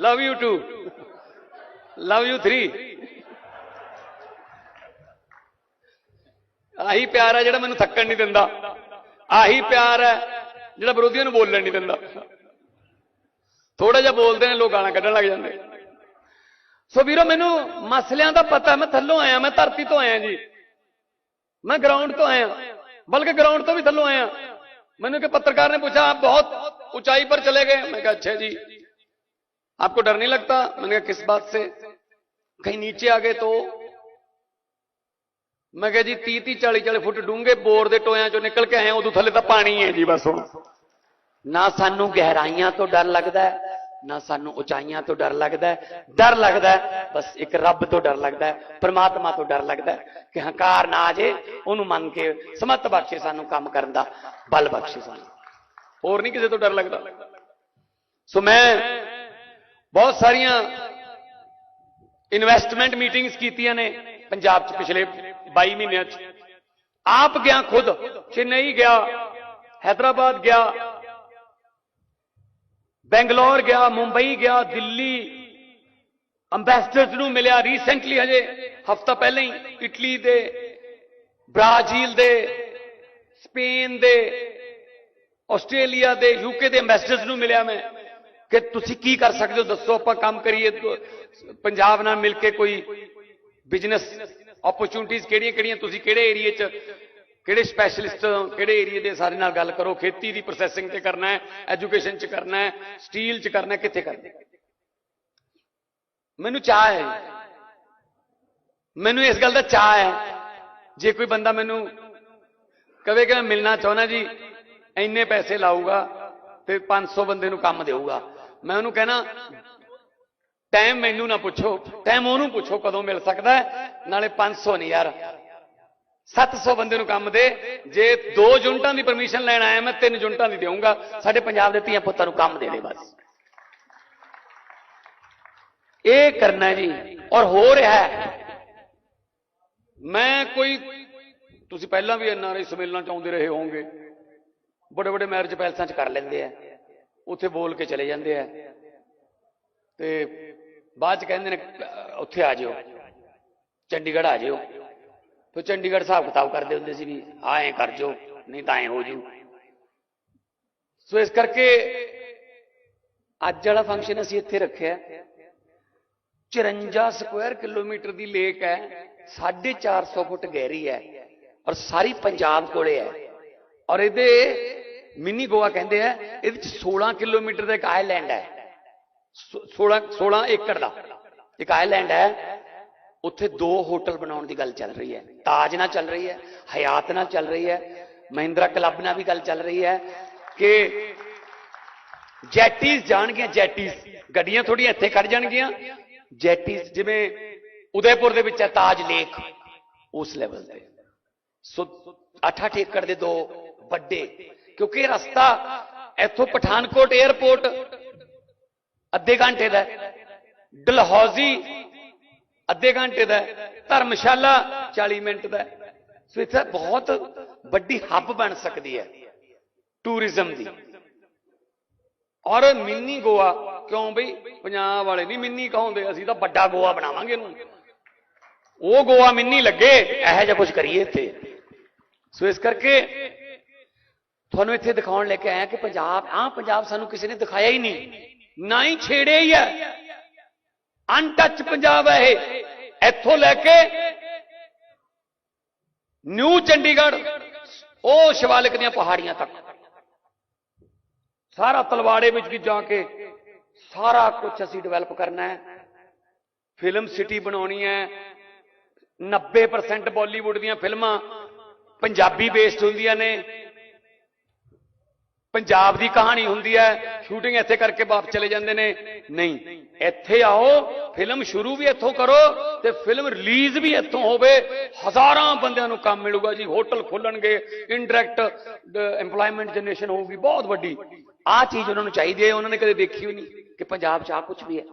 Love you two love you three ਆਹੀ ਪਿਆਰ ਹੈ ਜਿਹੜਾ ਮੈਨੂੰ ਥੱਕਣ ਨਹੀਂ ਦਿੰਦਾ। ਆਹੀ ਪਿਆਰ ਹੈ ਜਿਹੜਾ ਵਿਰੋਧੀਆਂ ਨੂੰ ਬੋਲਣ ਨਹੀਂ ਦਿੰਦਾ। ਥੋੜਾ ਜਿਹਾ ਬੋਲਦੇ ਨੇ, ਲੋਕ ਗਾਣਾ ਕੱਢਣ ਲੱਗ ਜਾਂਦੇ। ਸੋ ਵੀਰੋ, ਮੈਨੂੰ ਮਸਲਿਆਂ ਦਾ ਪਤਾ, ਮੈਂ ਥੱਲੋਂ ਆਇਆ, ਮੈਂ ਧਰਤੀ ਤੋਂ ਆਇਆ ਜੀ। ਮੈਂ ਗਰਾਊਂਡ ਤੋਂ ਆਇਆ। ਬਲਕਿ ਗਰਾਊਂਡ ਤੋਂ ਵੀ ਥੱਲੋਂ ਆਇਆ। ਮੈਨੂੰ ਕਿ ਪੱਤਰਕਾਰ ਨੇ ਪੁੱਛਿਆ, ਆਪ ਬਹੁਤ ਉਚਾਈ ਪਰ ਚਲੇ ਗਏ? ਮੈਂ ਕਿਹਾ, ਅੱਛਾ ਜੀ। आपको डर नहीं लगता मैंने कहा किस बात से कहीं नीचे आ गए तो मैं कहा जी ती ती चाली चाली फुट डूंगे बोर ਦੇ ਟੋਇਆਂ ਚੋਂ ਨਿਕਲ ਕੇ ਆਏ ਉਦੋਂ ਥੱਲੇ ਤਾਂ ਪਾਣੀ ਹੈ ਜੀ ਬਸ ਹੁਣ ਨਾ ਸਾਨੂੰ ਗਹਿਰਾਈਆਂ ਤੋਂ ਡਰ ਲੱਗਦਾ ਹੈ ਨਾ ਸਾਨੂੰ ਉਚਾਈਆਂ ਤੋਂ ਡਰ ਲੱਗਦਾ ਹੈ ਡਰ ਲੱਗਦਾ ਹੈ ਬਸ ਇੱਕ ਰੱਬ ਤੋਂ ਡਰ ਲੱਗਦਾ ਹੈ ਪ੍ਰਮਾਤਮਾ ਤੋਂ ਡਰ ਲੱਗਦਾ ਹੈ ਕਿ ਹੰਕਾਰ ਨਾ ਆ ਜੇ ਉਹਨੂੰ ਮੰਨ ਕੇ ਸਮਤ ਬਖਸ਼ੇ ਸਾਨੂੰ ਕੰਮ ਕਰਨ ਦਾ ਬਲ ਬਖਸ਼ੇ ਸਾਨੂੰ ਹੋਰ ਨਹੀਂ ਕਿਸੇ ਤੋਂ ਡਰ ਲੱਗਦਾ ਸੋ ਮੈਂ ਬਹੁਤ ਸਾਰੀਆਂ ਇਨਵੈਸਟਮੈਂਟ ਮੀਟਿੰਗਸ ਕੀਤੀਆਂ ਨੇ ਪੰਜਾਬ 'ਚ ਪਿਛਲੇ 22 ਮਹੀਨਿਆਂ 'ਚ। ਆਪ ਗਿਆ ਖੁਦ, ਚੇਨਈ ਗਿਆ, ਹੈਦਰਾਬਾਦ ਗਿਆ, ਬੈਂਗਲੌਰ ਗਿਆ, ਮੁੰਬਈ ਗਿਆ, ਦਿੱਲੀ। ਅੰਬੈਸਡਰਸ ਨੂੰ ਮਿਲਿਆ ਰੀਸੈਂਟਲੀ ਹਜੇ, ਹਫਤਾ ਪਹਿਲਾਂ ਹੀ, ਇਟਲੀ ਦੇ, ਬ੍ਰਾਜ਼ੀਲ ਦੇ, ਸਪੇਨ ਦੇ, ਆਸਟ੍ਰੇਲੀਆ ਦੇ ਯੂਕੇ ਦੇ ਐਮਬੈਸਡਰਸ ਨੂੰ ਮਿਲਿਆ ਮੈਂ। ਕਿ ਤੁਸੀਂ ਕੀ ਕਰ ਸਕਦੇ ਹੋ? ਦੱਸੋ, ਆਪਾਂ ਕੰਮ ਕਰੀਏ ਪੰਜਾਬ ਨਾਲ ਮਿਲ ਕੇ ਕੋਈ ਬਿਜ਼ਨਸ ਓਪਰਚੁਨਿਟੀਜ਼ ਕਿਹੜੀਆਂ ਕਿਹੜੀਆਂ? ਤੁਸੀਂ ਕਿਹੜੇ ਏਰੀਏ 'ਚ, ਕਿਹੜੇ ਸਪੈਸ਼ਲਿਸਟ ਕਿਹੜੇ ਏਰੀਏ ਦੇ ਸਾਰੇ ਨਾਲ ਗੱਲ ਕਰੋ? ਖੇਤੀ ਦੀ ਪ੍ਰੋਸੈਸਿੰਗ ਤੇ ਕਰਨਾ ਹੈ ਐਜੂਕੇਸ਼ਨ 'ਚ ਕਰਨਾ ਹੈ ਸਟੀਲ 'ਚ ਕਰਨਾ ਹੈ, ਕਿੱਥੇ ਕਰਨਾ ਮੈਨੂੰ ਚਾਹ ਹੈ ਮੈਨੂੰ ਇਸ ਗੱਲ ਦਾ ਚਾਹ ਹੈ। ਜੇ ਕੋਈ ਬੰਦਾ ਮੈਨੂੰ ਕਵੇ ਕਿ ਮੈਂ ਮਿਲਣਾ ਚਾਹੁੰਦਾ ਜੀ, ਇੰਨੇ ਪੈਸੇ ਲਾਊਗਾ ਤੇ 500 ਬੰਦੇ ਨੂੰ ਕੰਮ ਦੇਊਗਾ। ਮੈਂ ਉਹਨੂੰ ਕਹਿਣਾ ਟਾਈਮ ਮੈਨੂੰ ਨਾ ਪੁੱਛੋ ਟਾਈਮ ਉਹਨੂੰ ਪੁੱਛੋ ਕਦੋਂ ਮਿਲ ਸਕਦਾ ਹੈ, ਨਾਲੇ 500 ਨਹੀਂ ਯਾਰ। 700 ਬੰਦੇ ਨੂੰ ਕੰਮ ਦੇ, ਜੇ ਦੋ ਯੂਨਿਟਾਂ ਦੀ ਪਰਮਿਸ਼ਨ ਲੈਣ ਆਇਆ ਮੈਂ, ਤਿੰਨ ਯੂਨਿਟਾਂ ਦੀ ਦੇਊਂਗਾ, ਸਾਡੇ ਪੰਜਾਬ ਦੇ ਧੀਆਂ ਪੁੱਤਾਂ ਨੂੰ ਕੰਮ ਦੇ ਦੇ ਬਸ। ਇਹ ਕਰਨਾ ਜੀ, ਔਰ ਹੋ ਰਿਹਾ ਹੈ। ਮੈਂ ਕੋਈ, ਤੁਸੀਂ ਪਹਿਲਾਂ ਵੀ ਐਨਆਰਆਈ ਸੰਮੇਲਨਾਂ ਚ ਆਉਂਦੇ ਰਹੇ ਹੋਵੋਗੇ ਬੜੇ ਬੜੇ ਮੈਰਿਜ ਪੈਲਸਾਂ ਚ ਕਰ ਲੈਂਦੇ ਆ। ਉੱਥੇ ਬੋਲ ਕੇ ਚਲੇ ਜਾਂਦੇ ਆ। ਤੇ ਬਾਅਦ ਚ ਕਹਿੰਦੇ ਨੇ, ਉੱਥੇ ਆ ਜਿਓ। ਚੰਡੀਗੜ੍ਹ ਆ ਜਿਓ। ਫਿਰ ਚੰਡੀਗੜ੍ਹ ਹਿਸਾਬ ਕਿਤਾਬ ਕਰਦੇ ਹੁੰਦੇ ਸੀ ਵੀ ਆਏ ਕਰ ਜੋ ਨਹੀਂ ਤਾਂ ਐਂ ਹੋ ਜੂ। ਸੋ ਇਸ ਕਰਕੇ ਅੱਜ ਵਾਲਾ ਫੰਕਸ਼ਨ ਅਸੀਂ ਇੱਥੇ ਰੱਖਿਆ। 54 ਸਕੁਆਇਰ ਕਿਲੋਮੀਟਰ ਦੀ ਲੇਕ ਹੈ 450 ਫੁੱਟ ਗਹਿਰੀ ਹੈ ਔਰ ਸਾਰੀ ਪੰਜਾਬ ਕੋਲੇ ਹੈ। ਔਰ ਇਹਦੇ ਮਿੰਨੀ ਗੋਆ ਕਹਿੰਦੇ ਆ, ਇਹਦੇ ਵਿੱਚ 16 ਕਿਲੋਮੀਟਰ ਦਾ ਇੱਕ ਆਈਲੈਂਡ ਹੈ। ਸੋ- 16 16 ਏਕੜ ਦਾ ਇੱਕ ਆਈਲੈਂਡ ਹੈ। ਉੱਥੇ ਦੋ ਹੋਟਲ ਬਣਾਉਣ ਦੀ ਗੱਲ ਚੱਲ ਰਹੀ ਹੈ। ਤਾਜ ਨਾਲ ਚੱਲ ਰਹੀ ਹੈ, ਹਯਾਤ ਨਾਲ ਚੱਲ ਰਹੀ ਹੈ, ਮਹਿੰਦਰਾ ਕਲੱਬ ਨਾਲ ਵੀ ਗੱਲ ਚੱਲ ਰਹੀ ਹੈ ਕਿ ਜੈਟੀਜ਼ ਜਾਣਗੀਆਂ, ਜੈਟੀਜ਼। ਗੱਡੀਆਂ ਥੋੜੀਆਂ ਇੱਥੇ ਖੜ ਜਾਣਗੀਆਂ। ਜੈਟੀਜ਼ ਜਿਵੇਂ ਉਦੈਪੁਰ ਦੇ ਵਿੱਚ ਹੈ, ਤਾਜ ਲੇਕ, ਉਸ ਲੈਵਲ ਤੇ। ਸੋ 8-8 ਏਕੜ ਦੇ ਦੋ ਵੱਡੇ ਕਿਉਂਕਿ ਰਸਤਾ ਇੱਥੋਂ ਪਠਾਨਕੋਟ 에ਅਰਪੋਰਟ ਅੱਧੇ ਘੰਟੇ ਦਾ ਡਲਹੌਜ਼ੀ, ਅੱਧੇ ਘੰਟੇ ਦਾ ਧਰਮਸ਼ਾਲਾ 40 ਮਿੰਟ ਦਾ ਸੋ ਇੱਥੇ ਬਹੁਤ ਵੱਡੀ ਹੱਬ ਬਣ ਸਕਦੀ ਹੈ ਟੂਰਿਜ਼ਮ ਦੀ। ਔਰ ਮਿੰਨੀ ਗੋਆ, ਕਿਉਂ ਬਈ? ਪੰਜਾਬ ਵਾਲੇ ਨਹੀਂ ਮਿੰਨੀ ਕਹਾਉਂਦੇ, ਅਸੀਂ ਤਾਂ ਵੱਡਾ ਗੋਆ ਬਣਾਵਾਂਗੇ ਇਹਨੂੰ। ਉਹ ਗੋਆ ਮਿੰਨੀ ਲੱਗੇ, ਇਹੋ ਜਿਹਾ ਕੁਝ ਕਰੀਏ ਇੱਥੇ। ਸੋ ਇਸ ਕਰਕੇ ਤੁਹਾਨੂੰ ਇੱਥੇ ਦਿਖਾਉਣ ਲੈ ਕੇ ਆਇਆ ਕਿ ਪੰਜਾਬ, ਆਹ ਪੰਜਾਬ ਸਾਨੂੰ ਕਿਸੇ ਨੇ ਦਿਖਾਇਆ ਹੀ ਨਹੀਂ। ਨਾ ਹੀ ਛੇੜਿਆ ਹੀ ਹੈ ਅਨਟੱਚ ਪੰਜਾਬ ਹੈ ਇਹ। ਇੱਥੋਂ ਲੈ ਕੇ ਨਿਊ ਚੰਡੀਗੜ੍ਹ, ਉਹ ਸ਼ਿਵਾਲਿਕ ਦੀਆਂ ਪਹਾੜੀਆਂ ਤੱਕ। ਸਾਰਾ ਤਲਵਾੜੇ ਵਿੱਚ ਵੀ ਜਾ ਕੇ ਸਾਰਾ ਕੁਝ ਅਸੀਂ ਡਿਵੈਲਪ ਕਰਨਾ ਹੈ। ਫਿਲਮ ਸਿਟੀ ਬਣਾਉਣੀ ਹੈ। 90% ਬਾਲੀਵੁੱਡ ਦੀਆਂ ਫਿਲਮਾਂ ਪੰਜਾਬੀ ਬੇਸਡ ਹੁੰਦੀਆਂ ਨੇ। ਪੰਜਾਬ ਦੀ ਕਹਾਣੀ ਹੁੰਦੀ ਹੈ ਸ਼ੂਟਿੰਗ ਇੱਥੇ ਕਰਕੇ ਵਾਪਸ ਚਲੇ ਜਾਂਦੇ ਨੇ। ਨਹੀਂ, ਇੱਥੇ ਆਓ ਫਿਲਮ ਸ਼ੁਰੂ ਵੀ ਇੱਥੋਂ ਕਰੋ ਤੇ ਫਿਲਮ ਰਿਲੀਜ਼ ਵੀ ਇੱਥੋਂ ਹੋਵੇ। ਹਜ਼ਾਰਾਂ ਬੰਦਿਆਂ ਨੂੰ ਕੰਮ ਮਿਲੂਗਾ ਜੀ ਹੋਟਲ ਖੁੱਲਣਗੇ ਇਨਡਾਇਰੈਕਟ EMPLOYMENT ਜਨਰੇਸ਼ਨ ਹੋਊਗੀ, ਬਹੁਤ ਵੱਡੀ। ਆਹ ਚੀਜ਼ ਉਹਨਾਂ ਨੂੰ ਚਾਹੀਦੀ ਹੈ, ਉਹਨਾਂ ਨੇ ਕਦੇ ਦੇਖੀ ਵੀ ਨਹੀਂ ਕਿ ਪੰਜਾਬ 'ਚ ਆ ਕੁਝ ਵੀ ਹੈ।